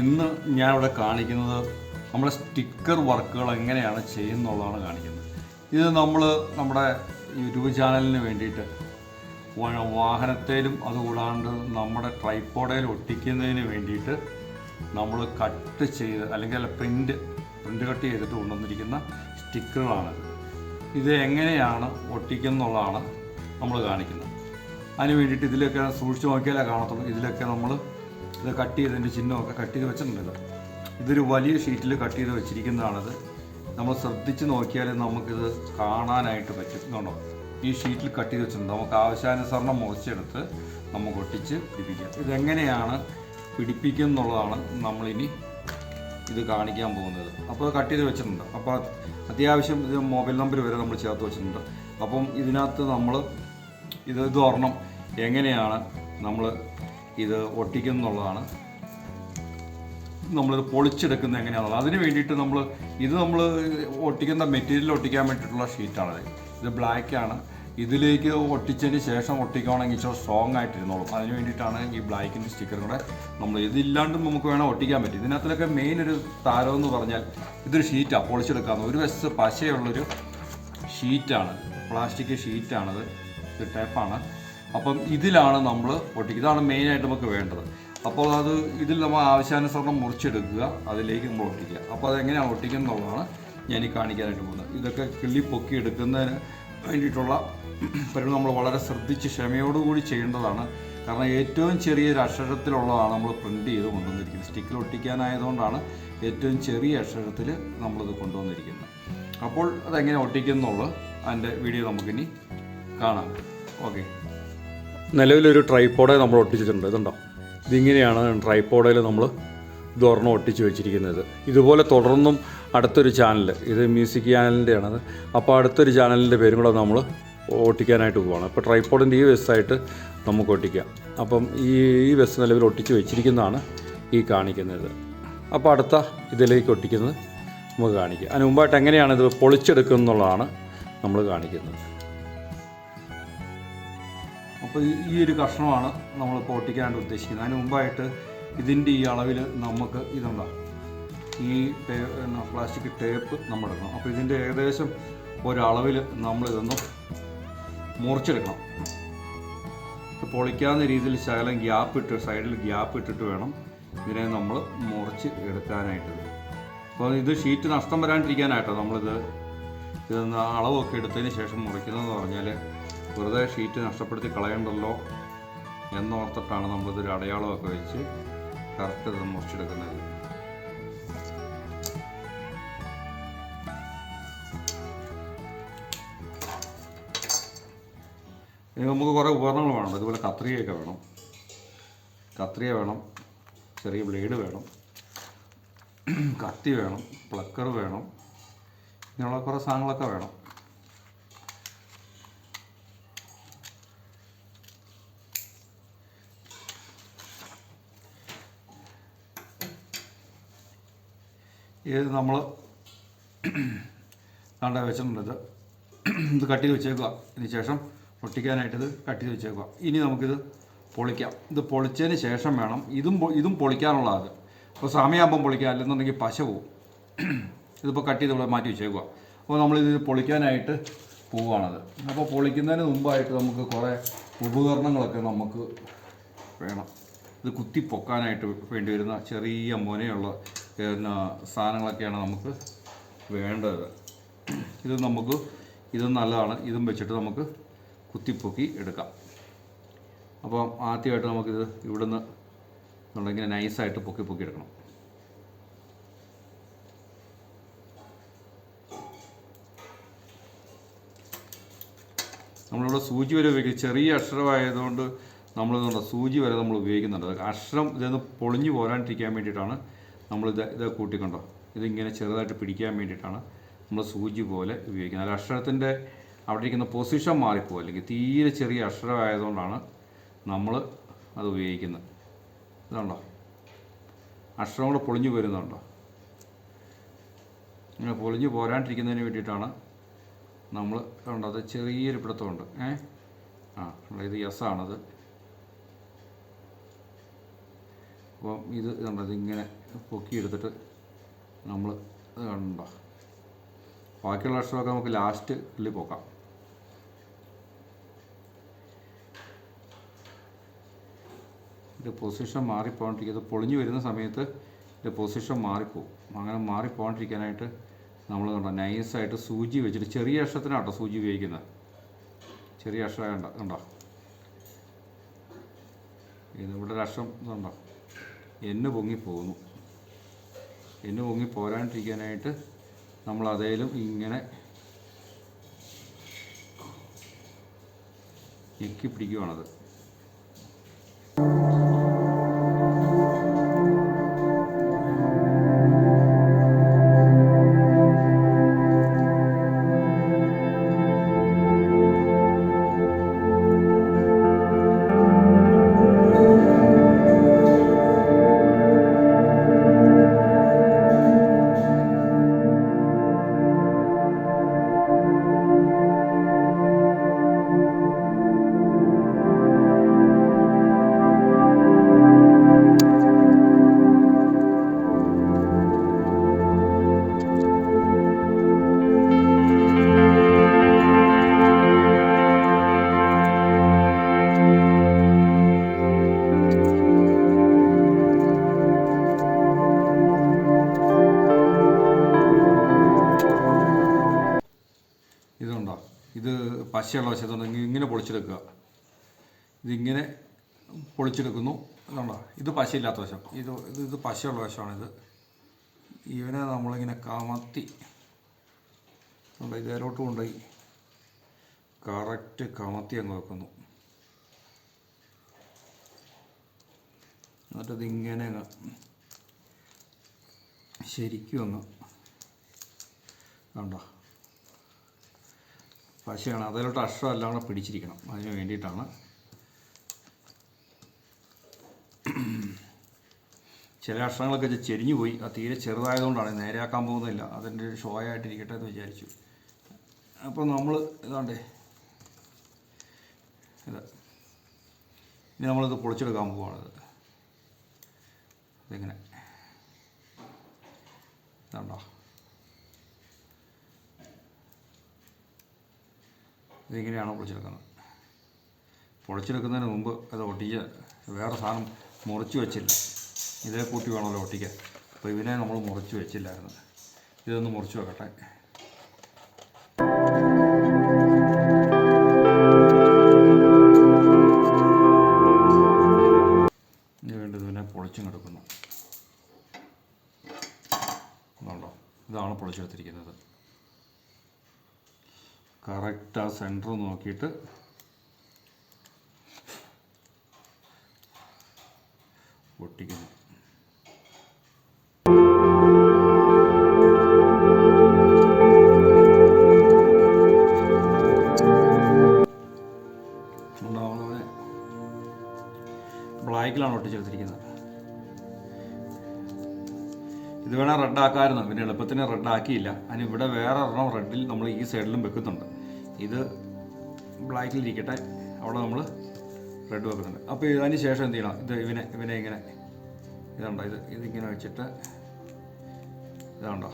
ഇന്ന് ഞാൻ ഇവിടെ കാണിക്കുന്നത് നമ്മുടെ സ്റ്റിക്കർ വർക്കുകൾ എങ്ങനെയാണ് ചെയ്യുന്നുള്ളതാണ് കാണിക്കുന്നത്. ഇത് നമ്മൾ നമ്മുടെ യൂട്യൂബ് ചാനലിന് വേണ്ടിയിട്ട് വാഹനത്തേലും അതുകൂടാണ്ട് നമ്മുടെ ട്രൈപ്പോഡയിൽ ഒട്ടിക്കുന്നതിന് വേണ്ടിയിട്ട് നമ്മൾ കട്ട് ചെയ്ത് അല്ലെങ്കിൽ പ്രിന്റ് പ്രിന്റ് കട്ട് ചെയ്തിട്ട് കൊണ്ടുവന്നിരിക്കുന്ന സ്റ്റിക്കറുകളാണിത്. ഇത് എങ്ങനെയാണ് ഒട്ടിക്കുന്നുള്ളതാണ് നമ്മൾ കാണിക്കുന്നത്. അതിന് വേണ്ടിയിട്ട് ഇതിലൊക്കെ സൂക്ഷിച്ച് നോക്കിയാലേ കാണത്തുള്ളൂ. ഇതിലൊക്കെ നമ്മൾ ഇത് കട്ട് ചെയ്തതിന്റെ ചിഹ്നമൊക്കെ കട്ട് ചെയ്ത് വെച്ചിട്ടുണ്ട് ഇത്. ഇതൊരു വലിയ ഷീറ്റിൽ കട്ട് ചെയ്ത് വെച്ചിരിക്കുന്നതാണത്. നമ്മൾ ശ്രദ്ധിച്ച് നോക്കിയാൽ നമുക്കിത് കാണാനായിട്ട് പറ്റും. ഇതുണ്ടോ ഈ ഷീറ്റിൽ കട്ട് ചെയ്ത് വെച്ചിട്ടുണ്ട്. നമുക്ക് ആവശ്യാനുസരണം മുറിച്ചെടുത്ത് നമുക്ക് ഒട്ടിച്ച് പിടിപ്പിക്കാം. ഇതെങ്ങനെയാണ് പിടിപ്പിക്കുക എന്നുള്ളതാണ് നമ്മളിനി ഇത് കാണിക്കാൻ പോകുന്നത്. അപ്പോൾ കട്ട് ചെയ്ത് വെച്ചിട്ടുണ്ട്. അപ്പോൾ അത്യാവശ്യം ഇത് മൊബൈൽ നമ്പർ വരെ നമ്മൾ ചേർത്ത് വെച്ചിട്ടുണ്ട്. അപ്പം ഇതിനകത്ത് നമ്മൾ ഇത് ഇത് ഒരെണ്ണം എങ്ങനെയാണ് നമ്മൾ ഇത് ഒട്ടിക്കുന്നുള്ളതാണ്. നമ്മളിത് പൊളിച്ചെടുക്കുന്നത് എങ്ങനെയാണുള്ളത് അതിന് വേണ്ടിയിട്ട് നമ്മൾ ഇത് നമ്മൾ ഒട്ടിക്കുന്ന മെറ്റീരിയൽ ഒട്ടിക്കാൻ വേണ്ടിയിട്ടുള്ള ഷീറ്റാണത് ഇത് ബ്ലാക്കാണ് ഇതിലേക്ക് ഒട്ടിച്ചതിന് ശേഷം ഒട്ടിക്കുകയാണെങ്കിൽ ഇച്ചിരി സ്ട്രോങ് ആയിട്ടിരുന്നോളും. അതിന് വേണ്ടിയിട്ടാണ് ഈ ബ്ലാക്കിന്റെ സ്റ്റിക്കർ കൂടെ നമ്മൾ ഇതില്ലാണ്ടും നമുക്ക് വേണം ഒട്ടിക്കാൻ പറ്റും. ഇതിനകത്തിലൊക്കെ മെയിൻ ഒരു താരം എന്ന് പറഞ്ഞാൽ ഇതൊരു ഷീറ്റാണ് പൊളിച്ചെടുക്കാവുന്ന ഒരു വശത്ത് പശയുള്ളൊരു ഷീറ്റാണ് പ്ലാസ്റ്റിക് ഷീറ്റാണത് ഇത് ടേപ്പാണ് അപ്പം ഇതിലാണ് നമ്മൾ പൊട്ടിക്കുക ഇതാണ് മെയിനായിട്ട് നമുക്ക് വേണ്ടത്. അപ്പോൾ അത് ഇതിൽ നമ്മൾ ആവശ്യാനുസരണം മുറിച്ചെടുക്കുക അതിലേക്ക് നമ്മൾ ഒട്ടിക്കുക. അപ്പോൾ അതെങ്ങനെയാണ് ഒട്ടിക്കുന്നുള്ളതാണ് ഞാൻ ഈ കാണിക്കാനായിട്ട് പോകുന്നത്. ഇതൊക്കെ കിള്ളി പൊക്കി എടുക്കുന്നതിന് വേണ്ടിയിട്ടുള്ള പരിപാടി നമ്മൾ വളരെ ശ്രദ്ധിച്ച് ക്ഷമയോടുകൂടി ചെയ്യേണ്ടതാണ്. കാരണം ഏറ്റവും ചെറിയൊരു അക്ഷരത്തിലുള്ളതാണ് നമ്മൾ പ്രിന്റ് ചെയ്ത് കൊണ്ടുവന്നിരിക്കുന്നത്. സ്റ്റിക്കിൽ ഒട്ടിക്കാനായതുകൊണ്ടാണ് ഏറ്റവും ചെറിയ അക്ഷരത്തിൽ നമ്മളിത് കൊണ്ടുവന്നിരിക്കുന്നത്. അപ്പോൾ അതെങ്ങനെ ഒട്ടിക്കുന്നുള്ളു? അതിന്റെ വീഡിയോ നമുക്കിനി കാണാം. ഓക്കെ. നിലവിലൊരു ട്രൈപ്പോഡെ നമ്മൾ ഒട്ടിച്ചിട്ടുണ്ട്. ഇതുണ്ടോ? ഇതിങ്ങനെയാണ് ട്രൈപ്പോഡയിൽ നമ്മൾ ഇതൊരെണ്ണം ഒട്ടിച്ച് വെച്ചിരിക്കുന്നത്. ഇതുപോലെ തുടർന്നും അടുത്തൊരു ചാനൽ ഇത് മ്യൂസിക് ചാനലിന്റെയാണത് അപ്പോൾ അടുത്തൊരു ചാനലിന്റെ പേരും കൂടെ നമ്മൾ ഒട്ടിക്കാനായിട്ട് പോവാണ്. അപ്പോൾ ട്രൈപ്പോഡിന്റെ ഈ വെസ്സായിട്ട് നമുക്ക് ഒട്ടിക്കാം. അപ്പം ഈ ഈ വെസ് നിലവിൽ ഒട്ടിച്ച് വെച്ചിരിക്കുന്നതാണ് ഈ കാണിക്കുന്നത്. അപ്പോൾ അടുത്ത ഇതിലേക്ക് ഒട്ടിക്കുന്നത് നമുക്ക് കാണിക്കാം. അതിന് മുമ്പായിട്ട് എങ്ങനെയാണ് ഇത് പൊളിച്ചെടുക്കുന്നുള്ളതാണ് നമ്മൾ കാണിക്കുന്നത്. അപ്പോൾ ഈ- ഒരു കഷ്ണമാണ് നമ്മൾ പൊട്ടിക്കാനായിട്ട് ഉദ്ദേശിക്കുന്നത്. അതിന് മുമ്പായിട്ട് ഇതിന്റെ ഈ അളവിൽ നമുക്ക് ഇതുണ്ടാകും ഈ പ്ലാസ്റ്റിക് ടേപ്പ് നമ്മൾ എടുക്കണം അപ്പോൾ ഇതിന്റെ ഏകദേശം ഒരളവിൽ നമ്മളിതൊന്ന് മുറിച്ചെടുക്കണം. പൊളിക്കാവുന്ന രീതിയിൽ ശകലം ഗ്യാപ്പ് ഇട്ട് സൈഡിൽ ഗ്യാപ്പ് ഇട്ടിട്ട് വേണം ഇതിനെ നമ്മൾ മുറിച്ച് എടുക്കാനായിട്ട്. അപ്പോൾ ഇത് ഷീറ്റ് നഷ്ടം വരാണ്ടിരിക്കാനായിട്ടോ നമ്മളിത് ഇതൊന്ന് അളവൊക്കെ എടുത്തതിന് ശേഷം മുറിക്കുന്നതെന്ന് പറഞ്ഞാൽ വെറുതെ ഷീറ്റ് നഷ്ടപ്പെടുത്തി കളയണ്ടല്ലോ എന്നോർത്തിട്ടാണ് നമ്മളിതൊരു അടയാളമൊക്കെ വെച്ച് കറക്റ്റ് ഇത് മുറിച്ചെടുക്കുന്നത്. ഇനി നമുക്ക് കുറേ ഉപകരണങ്ങൾ വേണം. ഇതുപോലെ കത്രികയൊക്കെ വേണം. കത്രിക വേണം. ചെറിയ ബ്ലേഡ് വേണം. കത്തി വേണം. പ്ലക്കർ വേണം. ഇങ്ങനെയുള്ള കുറേ സാധനങ്ങളൊക്കെ വേണം. ഇത് നമ്മൾ കണ്ട വെച്ചിട്ടുണ്ട് ഇത്. കട്ട് വെച്ചേക്കുക. ഇതിന് ശേഷം പൊട്ടിക്കാനായിട്ടിത് കട്ടി വെച്ചേക്കുക. ഇനി നമുക്കിത് പൊളിക്കാം. ഇത് പൊളിച്ചതിന് ശേഷം വേണം. ഇതും ഇതും പൊളിക്കാനുള്ള അത് അപ്പോൾ സമയമാകുമ്പം പൊളിക്കാം അല്ലെന്നുണ്ടെങ്കിൽ പശ പോവും. ഇതിപ്പോൾ കട്ട് ചെയ്ത് ഇവിടെ മാറ്റി വെച്ചേക്കുക. അപ്പോൾ നമ്മളിത് പൊളിക്കാനായിട്ട് പോവുകയാണത്. അപ്പോൾ പൊളിക്കുന്നതിന് മുമ്പായിട്ട് നമുക്ക് കുറേ ഉപകരണങ്ങളൊക്കെ നമുക്ക് വേണം. ഇത് കുത്തി പൊക്കാനായിട്ട് വേണ്ടി വരുന്ന ചെറിയ മുനയുള്ള പിന്നെ സാധനങ്ങളൊക്കെയാണ് നമുക്ക് വേണ്ടത്. ഇത് നമുക്ക് ഇത് നല്ലതാണ്. ഇതും വെച്ചിട്ട് നമുക്ക് കുത്തിപ്പൊക്കി എടുക്കാം. അപ്പം ആദ്യമായിട്ട് നമുക്കിത് ഇവിടുന്ന് നമ്മളിങ്ങനെ നൈസായിട്ട് പൊക്കി പൊക്കി എടുക്കണം. നമ്മളിവിടെ സൂചി വരെ ഉപയോഗിക്കും. ചെറിയ അക്ഷരമായതുകൊണ്ട് നമ്മളിതുകൊണ്ട് സൂചി വരെ നമ്മൾ ഉപയോഗിക്കുന്നുണ്ട്. അക്ഷരം ഇതൊന്ന് പൊളിഞ്ഞു പോരാണ്ടിരിക്കാൻ വേണ്ടിയിട്ടാണ് നമ്മളിത് ഇത് കൂട്ടിക്കൊണ്ടോ? ഇതിങ്ങനെ ചെറുതായിട്ട് പിടിക്കാൻ വേണ്ടിയിട്ടാണ് നമ്മൾ സൂചി പോലെ ഉപയോഗിക്കുന്നത്. അല്ല അക്ഷരത്തിന്റെ അവിടെ ഇരിക്കുന്ന പൊസിഷൻ മാറിപ്പോകും. അല്ലെങ്കിൽ തീരെ ചെറിയ അക്ഷരമായതുകൊണ്ടാണ് നമ്മൾ അത് ഉപയോഗിക്കുന്നത്. ഇതുണ്ടോ? അക്ഷരം കൂടെ പൊളിഞ്ഞു വരുന്നുണ്ടോ? ഇങ്ങനെ പൊളിഞ്ഞു പോരാണ്ടിരിക്കുന്നതിന് വേണ്ടിയിട്ടാണ് നമ്മൾ ഉണ്ട് അത് ചെറിയൊരു പിടുത്തമുണ്ട്. ഏ? ആ. ഇത് യെസ് ആണത്. അപ്പം ഇത് ഇങ്ങനെ പൊക്കി എടുത്തിട്ട് നമ്മൾ കണ്ട കണ്ടോ. ബാക്കിയുള്ള അക്ഷരമൊക്കെ നമുക്ക് ലാസ്റ്റ് ഉള്ളിൽ പോക്കാം. ഇതിന്റെ പൊസിഷൻ മാറിപ്പോകാണ്ടിരിക്കും ഇത് പൊളിഞ്ഞു വരുന്ന സമയത്ത് ഇതിന്റെ പൊസിഷൻ മാറിപ്പോവും. അങ്ങനെ മാറിപ്പോകാണ്ടിരിക്കാനായിട്ട് നമ്മൾ കണ്ടോ നൈസായിട്ട് സൂചി വെച്ചിട്ട് ചെറിയ അക്ഷരത്തിനാട്ടോ സൂചി ഉപയോഗിക്കുന്നത്. ചെറിയ അക്ഷരം കണ്ട കണ്ടോ. ഇത് ഇവിടെ ഒരു അക്ഷരം ഇതുണ്ടോ എന്ന് പൊങ്ങി പോകുന്നു എന്ന് പൊങ്ങി പോരാണ്ടിരിക്കാനായിട്ട് നമ്മൾ അതേലും ഇങ്ങനെ ഞെക്കി പിടിക്കുവാണത്. പശയുള്ള വശത്തുണ്ടെങ്കിൽ ഇങ്ങനെ പൊളിച്ചെടുക്കുക. ഇതിങ്ങനെ പൊളിച്ചെടുക്കുന്നു. ഇതുണ്ടോ ഇത് പശയില്ലാത്ത വശം. ഇത് ഇത് ഇത് പശയുള്ള വശമാണിത്. ഇവനെ നമ്മളിങ്ങനെ കമത്തി ഇതേലോട്ട് കൊണ്ടുപോയി കറക്റ്റ് കമത്തി അങ്ങ് വെക്കുന്നു. എന്നിട്ട് ഇതിങ്ങനെ അങ്ങ് ശരിക്കും അങ്ങ് കണ്ടോ? പശയാണ് അതിലോട്ട് അക്ഷരം എല്ലാം കൂടെ പിടിച്ചിരിക്കണം. അതിന് വേണ്ടിയിട്ടാണ്. ചില അക്ഷരങ്ങളൊക്കെ ചെരിഞ്ഞു പോയി. അത് തീരെ ചെറുതായതുകൊണ്ടാണ്. നേരെയാക്കാൻ പോകുന്നില്ല. അതിന്റെ ഒരു ഷോ ആയിട്ടിരിക്കട്ടെ എന്ന് വിചാരിച്ചു. അപ്പോൾ നമ്മൾ ഇതാണ്ടേ. ഇത്. ഇനി നമ്മളിത് പൊളിച്ചെടുക്കാൻ പോവുകയാണിത് ഇതിങ്ങനെ. ഇതാണ്ടോ. ഇതിങ്ങനെയാണ് പൊളിച്ചെടുക്കുന്നത്? പൊളിച്ചെടുക്കുന്നതിന് മുമ്പ് അത് ഒട്ടിച്ച് വേറെ സാധനം മുറിച്ച് വെച്ചില്ല. ഇതേ കൂട്ടി വേണമല്ലോ ഒട്ടിക്കാൻ. അപ്പോൾ ഇവനെ നമ്മൾ മുറിച്ച് വെച്ചില്ലായിരുന്നു. ഇതൊന്ന് മുറിച്ച് വെക്കട്ടെ. സെന്റർ നോക്കിയിട്ട് ഒട്ടിക്കുന്നു ഉണ്ടാവുന്നവനെ ബ്ലാക്കിലാണ് ഒട്ടിച്ചെടുത്തിരിക്കുന്നത്. ഇത് വേണേൽ റെഡ് ആക്കാമായിരുന്നു പിന്നെ എളുപ്പത്തിന് റെഡാക്കിയില്ല. അതിന് ഇവിടെ വേറെ ഒരെണ്ണം റെഡിൽ നമ്മൾ ഈ സൈഡിലും വെക്കുന്നുണ്ട്. ഇത് ബ്ലാക്കിൽ ഇരിക്കട്ടെ അവിടെ നമ്മൾ റെഡ് വെക്കുന്നുണ്ട്. അപ്പോൾ ഇതിന് ശേഷം എന്ത് ചെയ്യണം? ഇത് ഇവനെ ഇവനെ ഇങ്ങനെ ഇതുണ്ടോ? ഇത് ഇതിങ്ങനെ വെച്ചിട്ട് ഇതാണ്ടോ?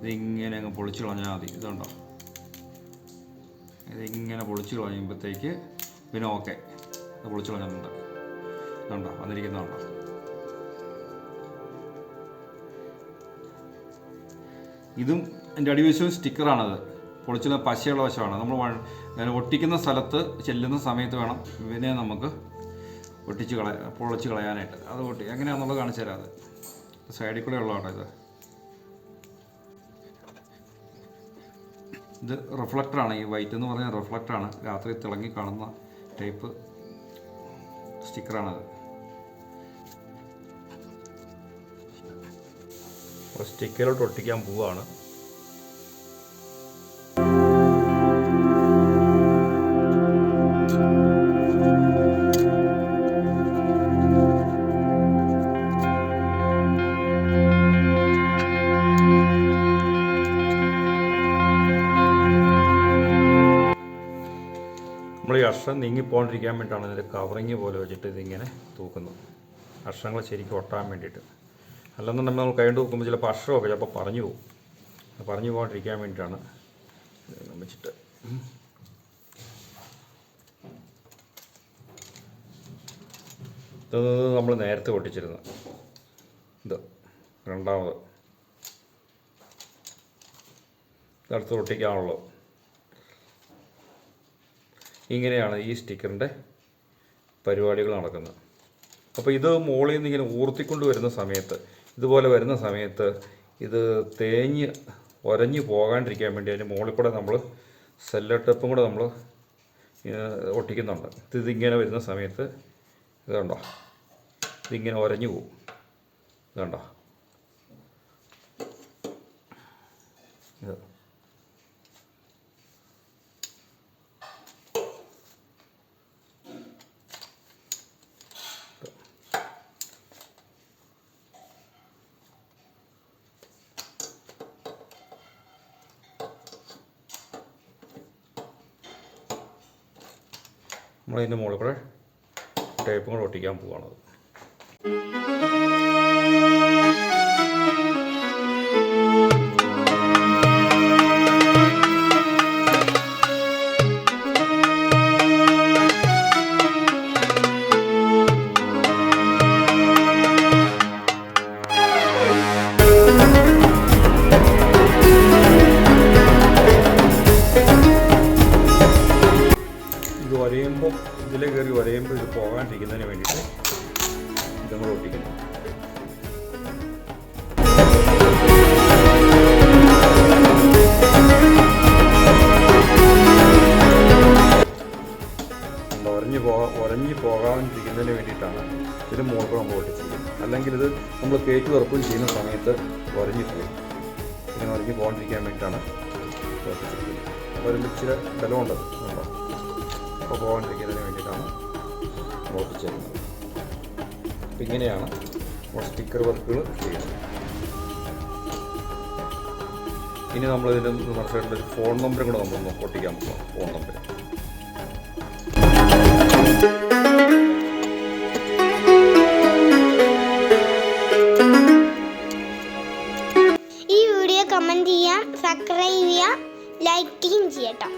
ഇതിങ്ങനെ അങ്ങ് പൊളിച്ച് കളഞ്ഞാൽ മതി. ഇതുണ്ടോ? ഇതിങ്ങനെ പൊളിച്ച് കളയുമ്പോഴത്തേക്ക് പിന്നെ ഓക്കെ ഇത് പൊളിച്ച് കളഞ്ഞിട്ടുണ്ട്. ഇതുണ്ടോ? വന്നിരിക്കുന്നുണ്ടോ ഇതും എന്റെ അടിവശവും സ്റ്റിക്കറാണത് പൊളിച്ചുള്ള പശയുള്ള വശമാണ്. നമ്മൾ ഒട്ടിക്കുന്ന സ്ഥലത്ത് ചെല്ലുന്ന സമയത്ത് വേണം ഇവനെ നമുക്ക് ഒട്ടിച്ച് കളയ പൊളിച്ച് കളയാനായിട്ട്. അത് ഒട്ടി എങ്ങനെയാണെന്നുള്ളത് കാണിച്ചു തരാം അത്. സൈഡിൽ കൂടെ ഉള്ളതാണ് ഇത്? ഇത് റിഫ്ലക്ടറാണ് ഈ വൈറ്റ് എന്ന് പറഞ്ഞാൽ റിഫ്ലക്ടറാണ് രാത്രി തിളങ്ങി കാണുന്ന ടൈപ്പ് സ്റ്റിക്കറാണത് സ്റ്റിക്കറിലോട്ട് ഒട്ടിക്കാൻ പോവാണ്. ഈ അക്ഷരം നീങ്ങിപ്പോണ്ടിരിക്കാൻ വേണ്ടിയിട്ടാണ് ഇതിന്റെ കവറിങ് പോലെ വെച്ചിട്ട് ഇതിങ്ങനെ തൂക്കുന്നത്. അക്ഷരങ്ങൾ ശരിക്കും ഒട്ടാൻ വേണ്ടിയിട്ട്. അല്ലെന്നുണ്ടെങ്കിൽ നമ്മൾ കൈകൊണ്ട് നോക്കുമ്പോൾ ചിലപ്പോൾ അക്ഷരമൊക്കെ ചിലപ്പോൾ പറഞ്ഞു പോകും. പറഞ്ഞു പോകാണ്ടിരിക്കാൻ വേണ്ടിയിട്ടാണ് വെച്ചിട്ട്. ഇത് നമ്മൾ നേരത്തെ പൊട്ടിച്ചിരുന്നു. ഇത് രണ്ടാമത്. അടുത്ത് ഒട്ടിക്കാനുള്ളത് ഇങ്ങനെയാണ് ഈ സ്റ്റിക്കറിന്റെ പരിപാടികൾ നടക്കുന്നത്. അപ്പോൾ ഇത് മുകളിൽ നിന്ന് ഇങ്ങനെ ഊർത്തിക്കൊണ്ട് വരുന്ന സമയത്ത് ഇതുപോലെ വരുന്ന സമയത്ത് ഇത് തേഞ്ഞ് ഒരഞ്ഞ് പോകാണ്ടിരിക്കാൻ വേണ്ടി അതിന്റെ മുകളിൽ കൂടെ നമ്മൾ സെല്ലോ ടെപ്പും കൂടെ നമ്മൾ ഒട്ടിക്കുന്നുണ്ട്. ഇത് ഇതിങ്ങനെ വരുന്ന സമയത്ത് ഇത് കണ്ടോ? ഇതിങ്ങനെ ഒരഞ്ഞു പോകും ഇത് കണ്ടോ? ഇത് നമ്മളതിന്റെ മുകളിൽ കൂടെ ടേപ്പും കൂടെ ഒട്ടിക്കാൻ പോവാണത് പോകാതിരിക്കുന്നതിന് വേണ്ടിയിട്ടാണ് ഇതിന് മുകളിൽ നമ്മൾ ഒട്ടിച്ചിരിക്കുന്നത് അല്ലെങ്കിൽ ഇത് നമ്മൾ കയറ്റി തുറക്കുകയും ചെയ്യുന്ന സമയത്ത് ഉരഞ്ഞു പോകും ഇങ്ങനെ ഉറങ്ങി പോകാണ്ടിരിക്കാൻ വേണ്ടിയിട്ടാണ് ഇത് ഒട്ടിച്ചിരിക്കുന്നത് അപ്പോൾ അതിൽ ഇച്ചിരി ബലമുണ്ട് നമ്മൾ അപ്പോൾ പോകാണ്ടിരിക്കുന്നതിന് വേണ്ടിയിട്ടാണ് ഓർപ്പിച്ചിരുന്നത് അപ്പം ഇങ്ങനെയാണ് നമ്മൾ സ്റ്റിക്കർ വർക്കുകൾ ചെയ്യുന്നത്. ഇനി നമ്മൾ ഇതിന്റെ മറുസൈഡിൽ ഒരു ഫോൺ നമ്പറും കൂടെ നമ്മൾ ഒട്ടിക്കാൻ പോകാം ഫോൺ നമ്പർ ഈ വീഡിയോ കമന്റ്